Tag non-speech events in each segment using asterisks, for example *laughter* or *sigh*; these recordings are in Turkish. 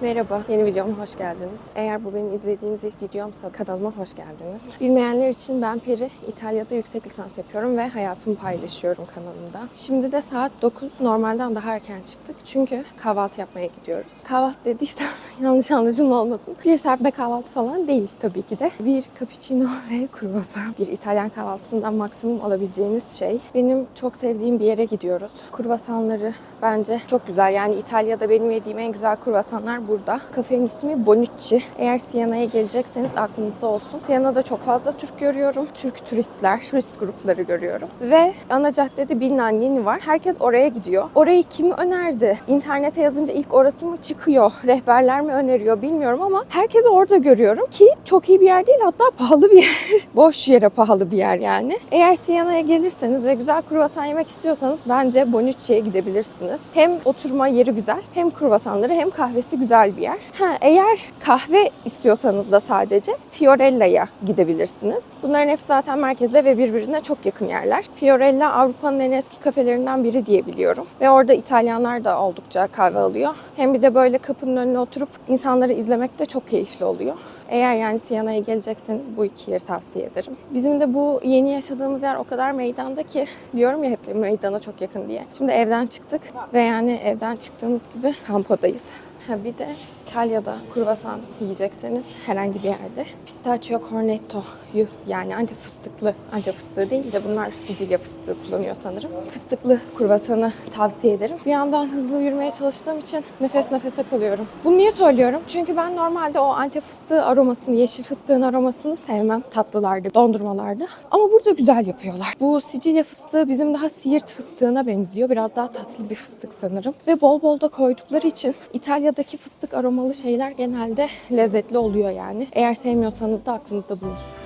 Merhaba, yeni videoma hoş geldiniz. Eğer bu beni izlediğiniz ilk videomsa kanalıma hoş geldiniz. Bilmeyenler için ben Peri, İtalya'da yüksek lisans yapıyorum ve hayatımı paylaşıyorum kanalımda. Şimdi de saat 9, normalden daha erken çıktık çünkü kahvaltı yapmaya gidiyoruz. Kahvaltı dediysem *laughs* yanlış anlaşılma olmasın. Bir serpme kahvaltı falan değil tabii ki de. Bir cappuccino *laughs* ve kruvasan. Bir İtalyan kahvaltısından maksimum alabileceğiniz şey. Benim çok sevdiğim bir yere gidiyoruz. Kruvasanları bence çok güzel. Yani İtalya'da benim yediğim en güzel kruvasanlar burada. Kafenin ismi Bonucci. Eğer Siena'ya gelecekseniz aklınızda olsun. Siena'da çok fazla Türk görüyorum. Türk turistler, turist grupları görüyorum. Ve ana caddede bilinen yeni var. Herkes oraya gidiyor. Orayı kim önerdi? İnternete yazınca ilk orası mı çıkıyor? Rehberler mi öneriyor bilmiyorum ama herkesi orada görüyorum ki çok iyi bir yer değil hatta pahalı bir yer. *laughs* Boş yere pahalı bir yer yani. Eğer Siena'ya gelirseniz ve güzel kruvasan yemek istiyorsanız bence Bonucci'ye gidebilirsiniz. Hem oturma yeri güzel, hem kruvasanları hem kahvesi güzel bir yer. Ha, eğer kahve istiyorsanız da sadece Fiorella'ya gidebilirsiniz. Bunların hepsi zaten merkezde ve birbirine çok yakın yerler. Fiorella Avrupa'nın en eski kafelerinden biri diye biliyorum. Ve orada İtalyanlar da oldukça kahve alıyor. Hem bir de böyle kapının önüne oturup insanları izlemek de çok keyifli oluyor. Eğer yani Siena'ya gelecekseniz bu iki yeri tavsiye ederim. Bizim de bu yeni yaşadığımız yer o kadar meydanda ki diyorum ya hep meydana çok yakın diye. Şimdi evden çıktık ve yani evden çıktığımız gibi kampodayız. Ha bir de İtalya'da kruvasan yiyecekseniz herhangi bir yerde pistachio cornetto'yu yani anti fıstıklı, anti fıstığı değil de bunlar Sicilya fıstığı kullanıyor sanırım. Fıstıklı kruvasanı tavsiye ederim. Bir yandan hızlı yürümeye çalıştığım için nefes nefese kalıyorum. Bunu niye söylüyorum? Çünkü ben normalde o anti fıstığı aromasını, yeşil fıstığın aromasını sevmem tatlılarda, dondurmalarda. Ama burada güzel yapıyorlar. Bu Sicilya fıstığı bizim daha Siirt fıstığına benziyor. Biraz daha tatlı bir fıstık sanırım. Ve bol bol da koydukları için İtalya'daki fıstık aromalı şeyler genelde lezzetli oluyor yani. Eğer sevmiyorsanız da aklınızda bulunsun.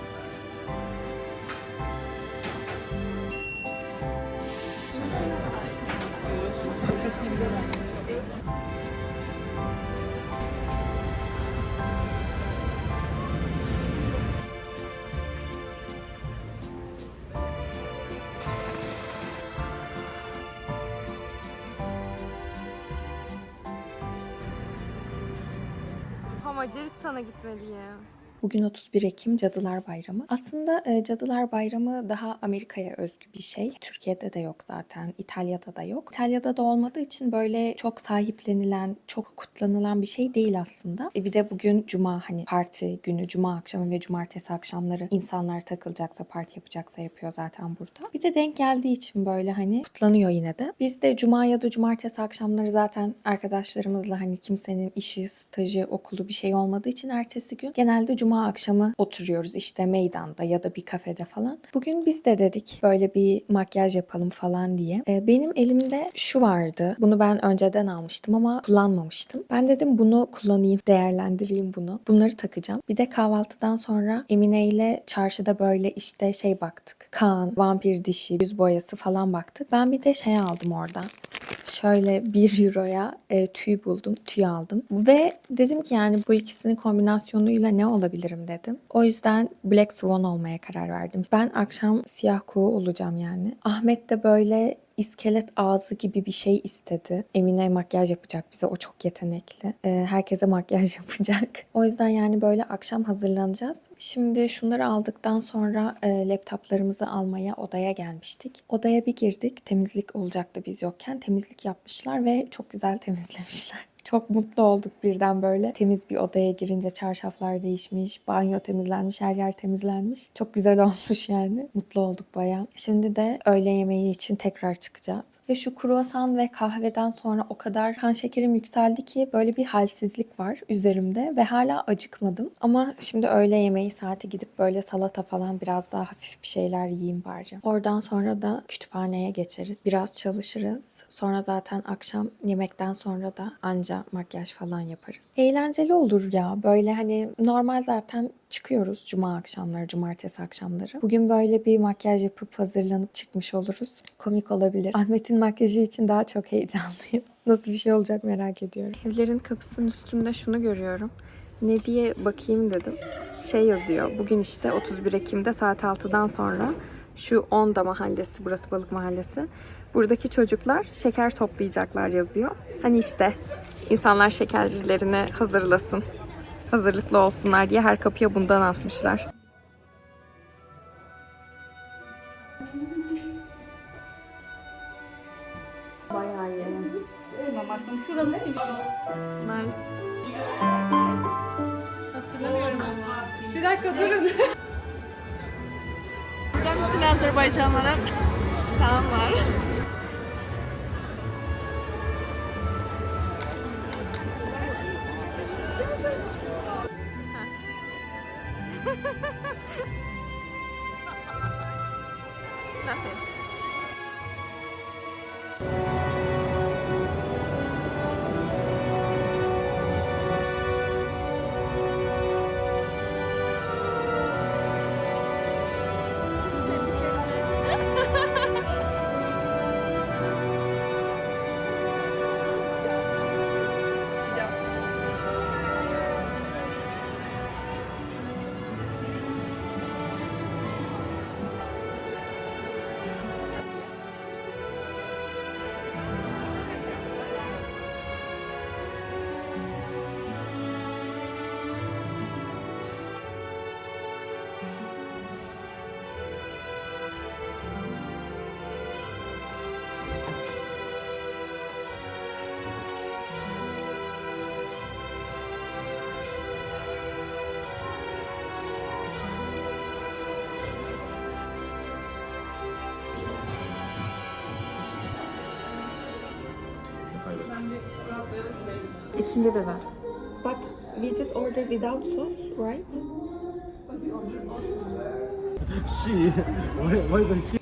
Gitmeliyim. Bugün 31 Ekim Cadılar Bayramı. Aslında e, Cadılar Bayramı daha Amerika'ya özgü bir şey. Türkiye'de de yok zaten, İtalya'da da yok. İtalya'da da olmadığı için böyle çok sahiplenilen, çok kutlanılan bir şey değil aslında. E bir de bugün cuma hani parti günü, cuma akşamı ve cumartesi akşamları insanlar takılacaksa, parti yapacaksa yapıyor zaten burada. Bir de denk geldiği için böyle hani kutlanıyor yine de. Biz de cuma ya da cumartesi akşamları zaten arkadaşlarımızla hani kimsenin işi, stajı, okulu bir şey olmadığı için ertesi gün genelde cuma akşamı oturuyoruz işte meydanda ya da bir kafede falan. Bugün biz de dedik böyle bir makyaj yapalım falan diye. Ee, benim elimde şu vardı. Bunu ben önceden almıştım ama kullanmamıştım. Ben dedim bunu kullanayım, değerlendireyim bunu. Bunları takacağım. Bir de kahvaltıdan sonra Emine ile çarşıda böyle işte şey baktık. Kan, vampir dişi, yüz boyası falan baktık. Ben bir de şey aldım oradan. Şöyle 1 euroya e, tüy buldum. Tüy aldım. Ve dedim ki yani bu ikisinin kombinasyonuyla ne olabilirim dedim. O yüzden Black Swan olmaya karar verdim. Ben akşam siyah kuğu olacağım yani. Ahmet de böyle iskelet ağzı gibi bir şey istedi. Emine makyaj yapacak bize. O çok yetenekli. Ee, herkese makyaj *laughs* yapacak. O yüzden yani böyle akşam hazırlanacağız. Şimdi şunları aldıktan sonra e, laptoplarımızı almaya odaya gelmiştik. Odaya bir girdik. Temizlik olacaktı biz yokken. Temizlik yapmışlar ve çok güzel temizlemişler. Çok mutlu olduk birden böyle. Temiz bir odaya girince çarşaflar değişmiş, banyo temizlenmiş, her yer temizlenmiş. Çok güzel *laughs* olmuş yani. Mutlu olduk bayağı. Şimdi de öğle yemeği için tekrar çıkacağız. Ve şu kruvasan ve kahveden sonra o kadar kan şekerim yükseldi ki böyle bir halsizlik var üzerimde ve hala acıkmadım. Ama şimdi öğle yemeği saati gidip böyle salata falan biraz daha hafif bir şeyler yiyeyim bari. Oradan sonra da kütüphaneye geçeriz. Biraz çalışırız. Sonra zaten akşam yemekten sonra da anca makyaj falan yaparız. Eğlenceli olur ya. Böyle hani normal zaten çıkıyoruz cuma akşamları, cumartesi akşamları. Bugün böyle bir makyaj yapıp hazırlanıp çıkmış oluruz. Komik olabilir. Ahmet'in makyajı için daha çok heyecanlıyım. *laughs* Nasıl bir şey olacak merak ediyorum. Evlerin kapısının üstünde şunu görüyorum. Ne diye bakayım dedim. Şey yazıyor. Bugün işte 31 Ekim'de saat 6'dan sonra Şu Onda mahallesi, burası Balık Mahallesi. Buradaki çocuklar şeker toplayacaklar yazıyor. Hani işte insanlar şekerlerini hazırlasın, hazırlıklı olsunlar diye her kapıya bundan asmışlar. Bayağı iyi. Tamam aşkım şuranı sil. Nice. Hatırlamıyorum ama. Bir dakika durun. *laughs* Buradan bütün Azerbaycanlara selamlar. Nothing. *laughs* İçinde de var. But we just ordered without sauce, right? she, why, why does she?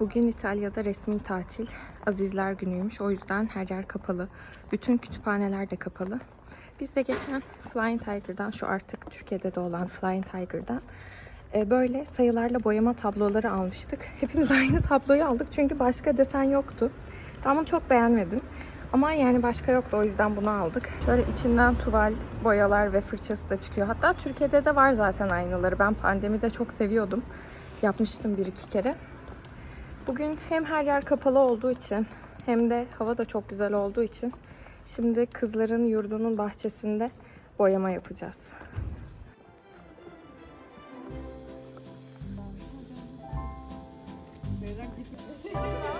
Bugün İtalya'da resmi tatil. Azizler günüymüş. O yüzden her yer kapalı. Bütün kütüphaneler de kapalı. Biz de geçen Flying Tiger'dan, şu artık Türkiye'de de olan Flying Tiger'dan e, böyle sayılarla boyama tabloları almıştık. *laughs* Hepimiz aynı tabloyu aldık çünkü başka desen yoktu. Ben bunu çok beğenmedim. Ama yani başka yoktu o yüzden bunu aldık. Böyle içinden tuval, boyalar ve fırçası da çıkıyor. Hatta Türkiye'de de var zaten aynıları. Ben pandemide çok seviyordum. Yapmıştım bir iki kere. Bugün hem her yer kapalı olduğu için hem de hava da çok güzel olduğu için şimdi kızların yurdunun bahçesinde boyama yapacağız. Anlaşma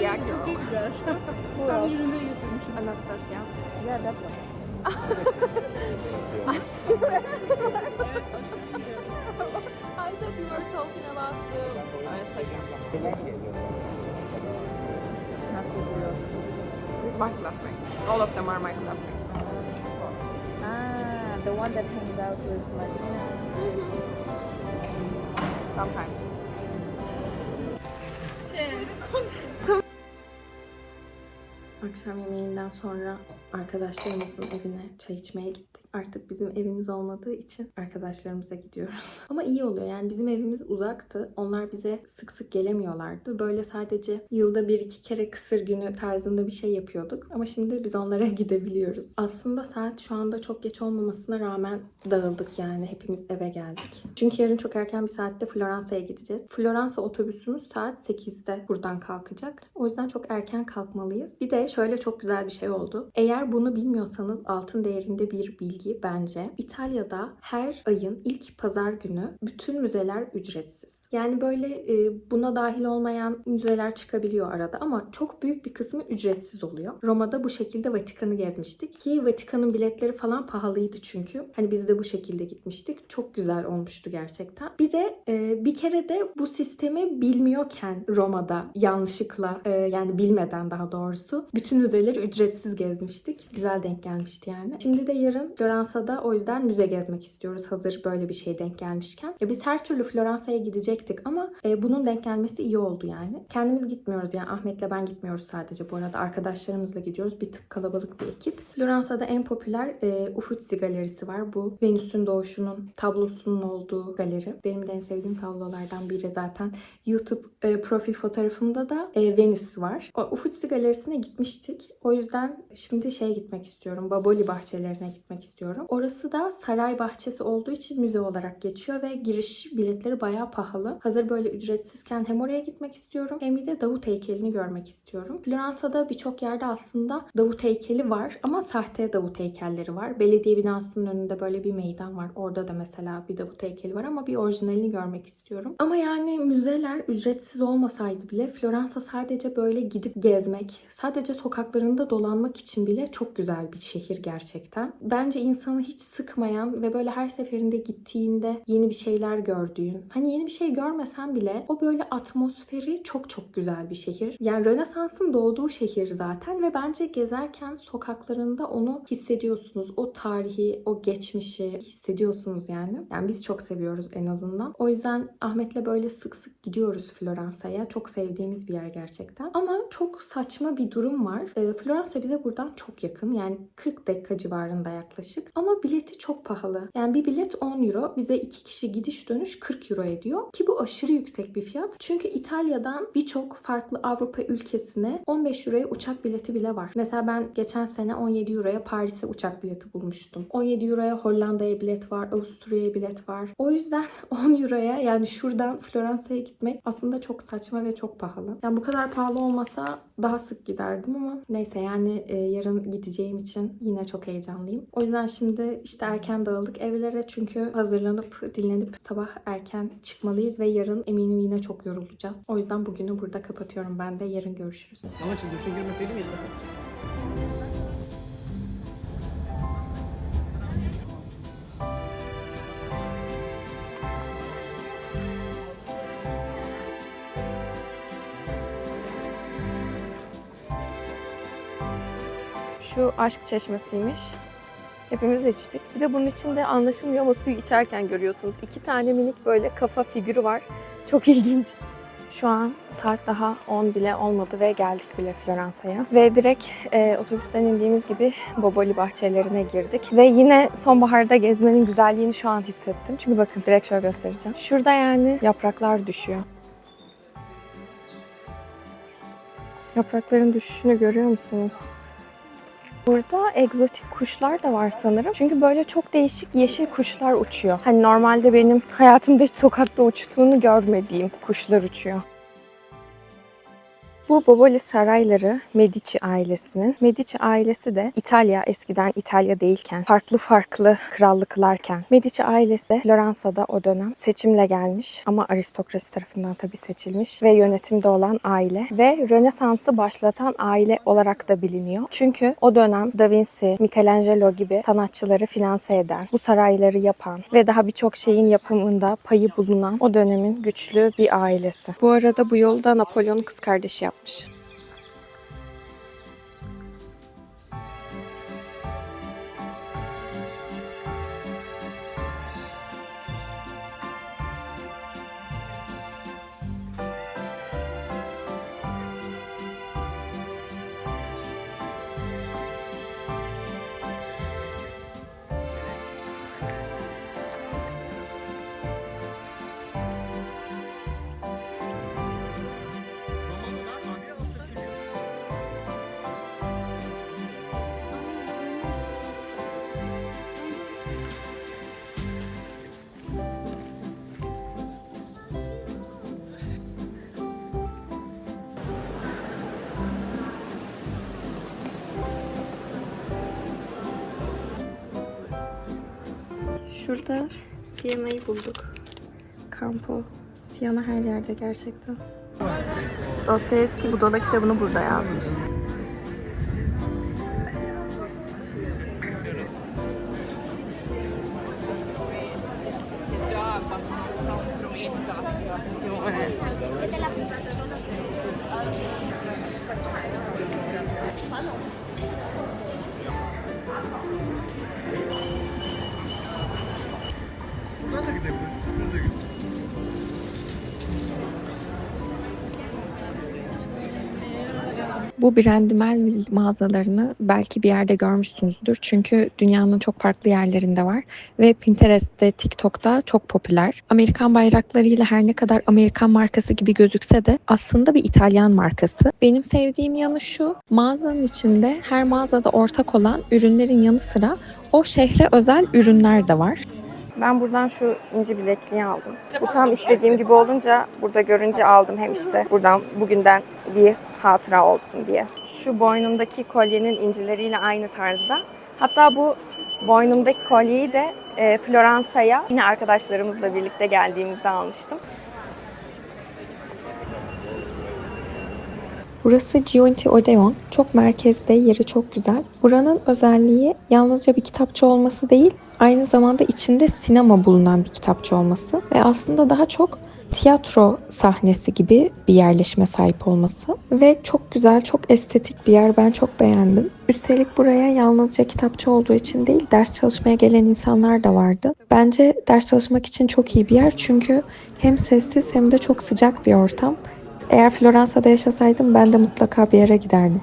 Yeah, Çok iyi güzel. Tam yerinde götürmüşüm. Anastasia. *laughs* I thought you were talking about the Anastasia. Nasıl buluyorsun? With my classmate. All of them are my classmates. Ah, the one that hangs out with Madina. Sometimes. Akşam yemeğinden sonra arkadaşlarımızın evine çay içmeye gittik. Artık bizim evimiz olmadığı için arkadaşlarımıza gidiyoruz. *laughs* Ama iyi oluyor yani bizim evimiz uzaktı. Onlar bize sık sık gelemiyorlardı. Böyle sadece yılda bir iki kere kısır günü tarzında bir şey yapıyorduk. Ama şimdi biz onlara *laughs* gidebiliyoruz. Aslında saat şu anda çok geç olmamasına rağmen dağıldık yani. Hepimiz eve geldik. Çünkü yarın çok erken bir saatte Floransa'ya gideceğiz. Floransa otobüsümüz saat 8'de buradan kalkacak. O yüzden çok erken kalkmalıyız. Bir de şöyle çok güzel bir şey oldu. Eğer Eğer bunu bilmiyorsanız altın değerinde bir bilgi bence. İtalya'da her ayın ilk pazar günü bütün müzeler ücretsiz. Yani böyle e, buna dahil olmayan müzeler çıkabiliyor arada ama çok büyük bir kısmı ücretsiz oluyor. Roma'da bu şekilde Vatikan'ı gezmiştik ki Vatikan'ın biletleri falan pahalıydı çünkü. Hani biz de bu şekilde gitmiştik. Çok güzel olmuştu gerçekten. Bir de e, bir kere de bu sistemi bilmiyorken Roma'da yanlışlıkla e, yani bilmeden daha doğrusu bütün müzeleri ücretsiz gezmiştik. Güzel denk gelmişti yani. Şimdi de yarın Floransa'da o yüzden müze gezmek istiyoruz hazır böyle bir şey denk gelmişken. Ya biz her türlü Floransa'ya gidecektik ama e, bunun denk gelmesi iyi oldu yani. Kendimiz gitmiyoruz yani Ahmet'le ben gitmiyoruz sadece bu arada. Arkadaşlarımızla gidiyoruz. Bir tık kalabalık bir ekip. Floransa'da en popüler e, Uffizi galerisi var. Bu Venüs'ün doğuşunun tablosunun olduğu galeri. Benim de en sevdiğim tablolardan biri zaten. YouTube e, profil fotoğrafımda da e, Venüs var. O Uffizi galerisine gitmiştik. O yüzden şimdi şeye gitmek istiyorum. Baboli bahçelerine gitmek istiyorum. Orası da saray bahçesi olduğu için müze olarak geçiyor ve giriş biletleri bayağı pahalı. Hazır böyle ücretsizken hem oraya gitmek istiyorum hem de Davut heykelini görmek istiyorum. Floransa'da birçok yerde aslında Davut heykeli var ama sahte Davut heykelleri var. Belediye binasının önünde böyle bir meydan var. Orada da mesela bir Davut heykeli var ama bir orijinalini görmek istiyorum. Ama yani müzeler ücretsiz olmasaydı bile Floransa sadece böyle gidip gezmek, sadece sokaklarında dolanmak için bile çok güzel bir şehir gerçekten. Bence insanı hiç sıkmayan ve böyle her seferinde gittiğinde yeni bir şeyler gördüğün, hani yeni bir şey görmesen bile o böyle atmosferi çok çok güzel bir şehir. Yani Rönesans'ın doğduğu şehir zaten ve bence gezerken sokaklarında onu hissediyorsunuz. O tarihi, o geçmişi hissediyorsunuz yani. Yani biz çok seviyoruz en azından. O yüzden Ahmet'le böyle sık sık gidiyoruz Floransa'ya. Çok sevdiğimiz bir yer gerçekten. Ama çok saçma bir durum var. E, Floransa bize buradan çok yakın. Yani 40 dakika civarında yaklaşık. Ama bileti çok pahalı. Yani bir bilet 10 euro. Bize iki kişi gidiş dönüş 40 euro ediyor. Ki bu aşırı yüksek bir fiyat. Çünkü İtalya'dan birçok farklı Avrupa ülkesine 15 euroya uçak bileti bile var. Mesela ben geçen sene 17 euroya Paris'e uçak bileti bulmuştum. 17 euroya Hollanda'ya bilet var, Avusturya'ya bilet var. O yüzden *laughs* 10 euroya yani şuradan Floransa'ya gitmek aslında çok saçma ve çok pahalı. Yani bu kadar pahalı olmasa daha sık giderdim ama neyse yani e, yarın gideceğim için yine çok heyecanlıyım. O yüzden şimdi işte erken dağıldık evlere çünkü hazırlanıp dinlenip sabah erken çıkmalıyız ve yarın eminim yine çok yorulacağız. O yüzden bugünü burada kapatıyorum ben de. Yarın görüşürüz. Ama şimdi duşa girmeseydim iyiydi. Şu aşk çeşmesiymiş. Hepimiz içtik. Bir de bunun içinde anlaşılmıyor ama suyu içerken görüyorsunuz. İki tane minik böyle kafa figürü var. Çok *laughs* ilginç. Şu an saat daha 10 bile olmadı ve geldik bile Floransa'ya. Ve direkt e, otobüsten indiğimiz gibi Boboli bahçelerine girdik. Ve yine sonbaharda gezmenin güzelliğini şu an hissettim. Çünkü bakın direkt şöyle göstereceğim. Şurada yani yapraklar düşüyor. Yaprakların düşüşünü görüyor musunuz? Burada egzotik kuşlar da var sanırım. Çünkü böyle çok değişik yeşil kuşlar uçuyor. Hani normalde benim hayatımda hiç sokakta uçtuğunu görmediğim kuşlar uçuyor. Bu Boboli sarayları Medici ailesinin. Medici ailesi de İtalya eskiden İtalya değilken, farklı farklı krallıklarken Medici ailesi Floransa'da o dönem seçimle gelmiş ama aristokrasi tarafından tabii seçilmiş ve yönetimde olan aile ve Rönesans'ı başlatan aile olarak da biliniyor. Çünkü o dönem Da Vinci, Michelangelo gibi sanatçıları finanse eden, bu sarayları yapan ve daha birçok şeyin yapımında payı bulunan o dönemin güçlü bir ailesi. Bu arada bu yolu da Napolyon'un kız kardeşi yapmış. Şurada Siena'yı bulduk. Campo. Siena her yerde gerçekten. Dostoyevski Budala kitabını burada yazmış. Bu Brandy Melville mağazalarını belki bir yerde görmüşsünüzdür. Çünkü dünyanın çok farklı yerlerinde var ve Pinterest'te, TikTok'ta çok popüler. Amerikan bayraklarıyla her ne kadar Amerikan markası gibi gözükse de aslında bir İtalyan markası. Benim sevdiğim yanı şu, mağazanın içinde her mağazada ortak olan ürünlerin yanı sıra o şehre özel ürünler de var. Ben buradan şu inci bilekliği aldım. Bu tam istediğim gibi olunca burada görünce aldım hem işte buradan bugünden bir hatıra olsun diye. Şu boynumdaki kolyenin incileriyle aynı tarzda. Hatta bu boynumdaki kolyeyi de e, Floransa'ya yine arkadaşlarımızla birlikte geldiğimizde almıştım. Burası Giunti Odeon. Çok merkezde, yeri çok güzel. Buranın özelliği yalnızca bir kitapçı olması değil, aynı zamanda içinde sinema bulunan bir kitapçı olması ve aslında daha çok tiyatro sahnesi gibi bir yerleşime sahip olması ve çok güzel, çok estetik bir yer. Ben çok beğendim. Üstelik buraya yalnızca kitapçı olduğu için değil, ders çalışmaya gelen insanlar da vardı. Bence ders çalışmak için çok iyi bir yer çünkü hem sessiz hem de çok sıcak bir ortam. Eğer Floransa'da yaşasaydım ben de mutlaka bir yere giderdim.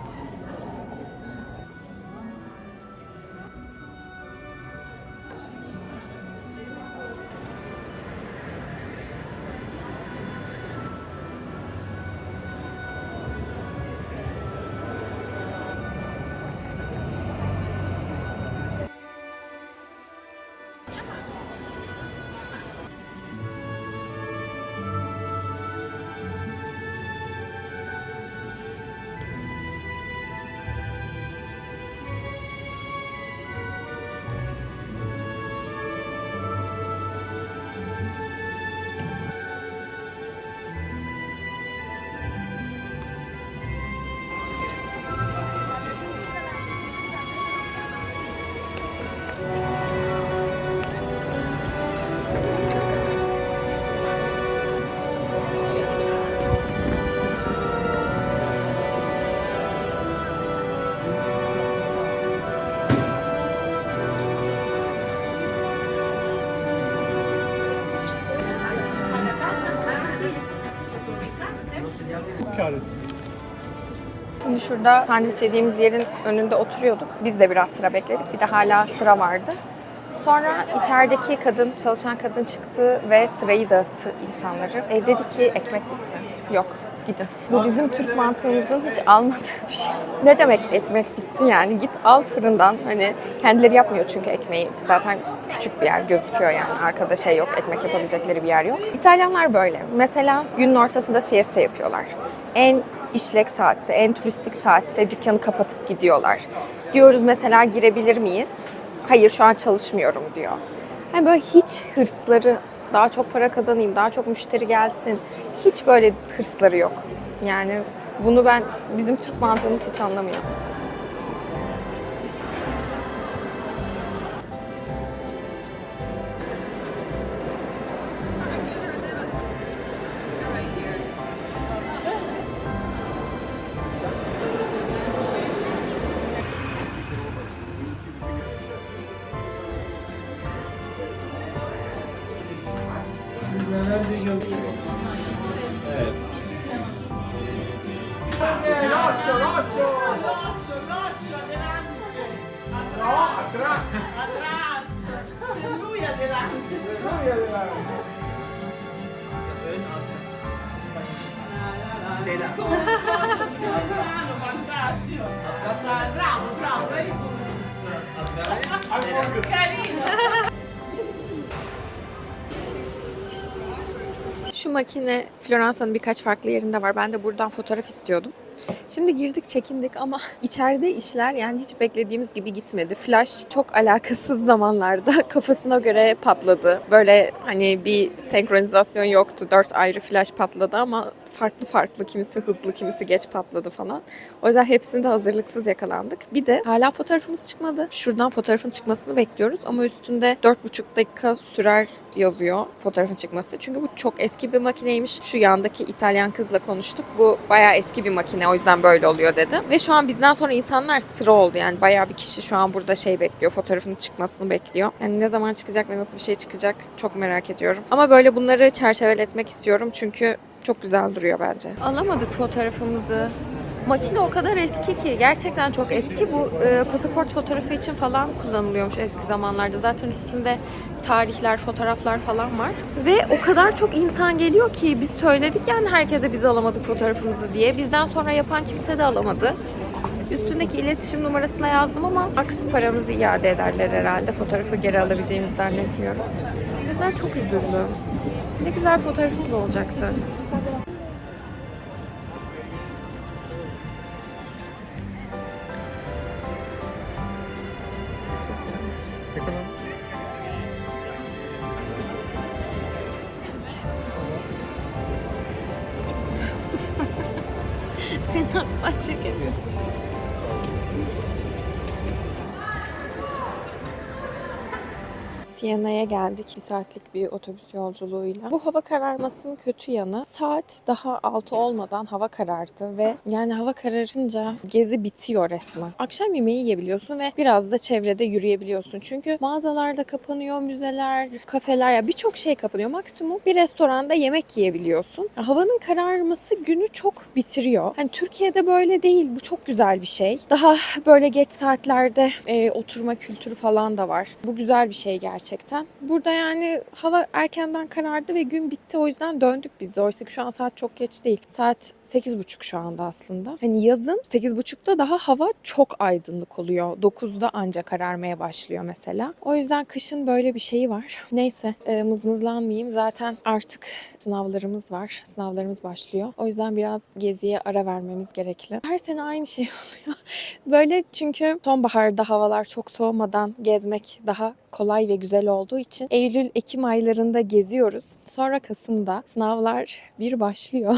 Şurada sandviç yediğimiz yerin önünde oturuyorduk. Biz de biraz sıra bekledik. Bir de hala sıra vardı. Sonra içerideki kadın, çalışan kadın çıktı ve sırayı dağıttı insanları. E, dedi ki ekmek bitti. Yok, gidin. Bu bizim Türk mantığımızın hiç almadığı bir şey. Ne demek ekmek bitti yani? Git al fırından. Hani kendileri yapmıyor çünkü ekmeği. Zaten küçük bir yer gözüküyor yani. Arkada şey yok, ekmek yapabilecekleri bir yer yok. İtalyanlar böyle. Mesela günün ortasında siesta yapıyorlar. En işlek saatte, en turistik saatte dükkanı kapatıp gidiyorlar. Diyoruz mesela girebilir miyiz? Hayır şu an çalışmıyorum diyor. Yani böyle hiç hırsları, daha çok para kazanayım, daha çok müşteri gelsin. Hiç böyle hırsları yok. Yani bunu ben, bizim Türk mantığımız hiç anlamıyor. Şu makine Floransa'nın birkaç farklı yerinde var. Ben de buradan fotoğraf istiyordum. Şimdi girdik çekindik ama *laughs* içeride işler yani hiç beklediğimiz gibi gitmedi. Flash çok alakasız zamanlarda *laughs* kafasına göre patladı. Böyle hani bir senkronizasyon yoktu. Dört ayrı flash patladı ama farklı farklı kimisi hızlı kimisi geç patladı falan. O yüzden hepsinde hazırlıksız yakalandık. Bir de hala fotoğrafımız çıkmadı. Şuradan fotoğrafın çıkmasını bekliyoruz ama üstünde 4,5 dakika sürer yazıyor fotoğrafın çıkması. Çünkü bu çok eski bir makineymiş. Şu yandaki İtalyan kızla konuştuk. Bu bayağı eski bir makine o yüzden böyle oluyor dedi. Ve şu an bizden sonra insanlar sıra oldu. Yani bayağı bir kişi şu an burada şey bekliyor. Fotoğrafın çıkmasını bekliyor. Yani ne zaman çıkacak ve nasıl bir şey çıkacak çok merak ediyorum. Ama böyle bunları çerçeveletmek istiyorum. Çünkü çok güzel duruyor bence. Alamadık fotoğrafımızı. Makine o kadar eski ki gerçekten çok eski. Bu e, pasaport fotoğrafı için falan kullanılıyormuş eski zamanlarda. Zaten üstünde tarihler, fotoğraflar falan var. Ve o kadar çok insan geliyor ki biz söyledik yani herkese biz alamadık fotoğrafımızı diye. Bizden sonra yapan kimse de alamadı. Üstündeki iletişim numarasına yazdım ama aksi paramızı iade ederler herhalde. Fotoğrafı geri alabileceğimizi zannetmiyorum. Yüzden çok üzüldüm. Ne güzel fotoğrafımız olacaktı. Siena'ya geldik. Bir saatlik bir otobüs yolculuğuyla. Bu hava kararmasının kötü yanı saat daha 6 olmadan hava karardı ve yani hava kararınca gezi bitiyor resmen. Akşam yemeği yiyebiliyorsun ve biraz da çevrede yürüyebiliyorsun. Çünkü mağazalar da kapanıyor, müzeler, kafeler ya birçok şey kapanıyor. Maksimum bir restoranda yemek yiyebiliyorsun. Havanın kararması günü çok bitiriyor. Hani Türkiye'de böyle değil. Bu çok güzel bir şey. Daha böyle geç saatlerde e, oturma kültürü falan da var. Bu güzel bir şey gerçekten. Burada yani hava erkenden karardı ve gün bitti. O yüzden döndük biz de. Oysa ki şu an saat çok geç değil. Saat 8.30 şu anda aslında. Hani yazın 8.30'da daha hava çok aydınlık oluyor. 9'da ancak kararmaya başlıyor mesela. O yüzden kışın böyle bir şeyi var. Neyse e, mızmızlanmayayım. Zaten artık sınavlarımız var. Sınavlarımız başlıyor. O yüzden biraz geziye ara vermemiz gerekli. Her sene aynı şey *laughs* oluyor. Böyle çünkü sonbaharda havalar çok soğumadan gezmek daha kolay ve güzel olduğu için Eylül, Ekim aylarında geziyoruz. Sonra Kasım'da sınavlar bir başlıyor.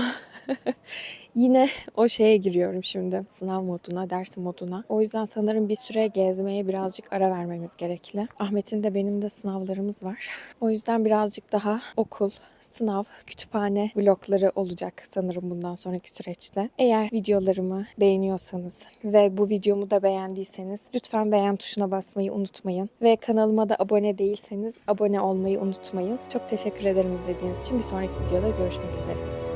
*laughs* Yine o şeye giriyorum şimdi. Sınav moduna, ders moduna. O yüzden sanırım bir süre gezmeye birazcık ara vermemiz gerekli. Ahmet'in de benim de sınavlarımız var. O yüzden birazcık daha okul, sınav, kütüphane vlogları olacak sanırım bundan sonraki süreçte. Eğer videolarımı beğeniyorsanız ve bu videomu da beğendiyseniz lütfen beğen tuşuna basmayı unutmayın. Ve kanalıma da abone değilseniz abone olmayı unutmayın. Çok teşekkür ederim izlediğiniz için. Bir sonraki videoda görüşmek üzere.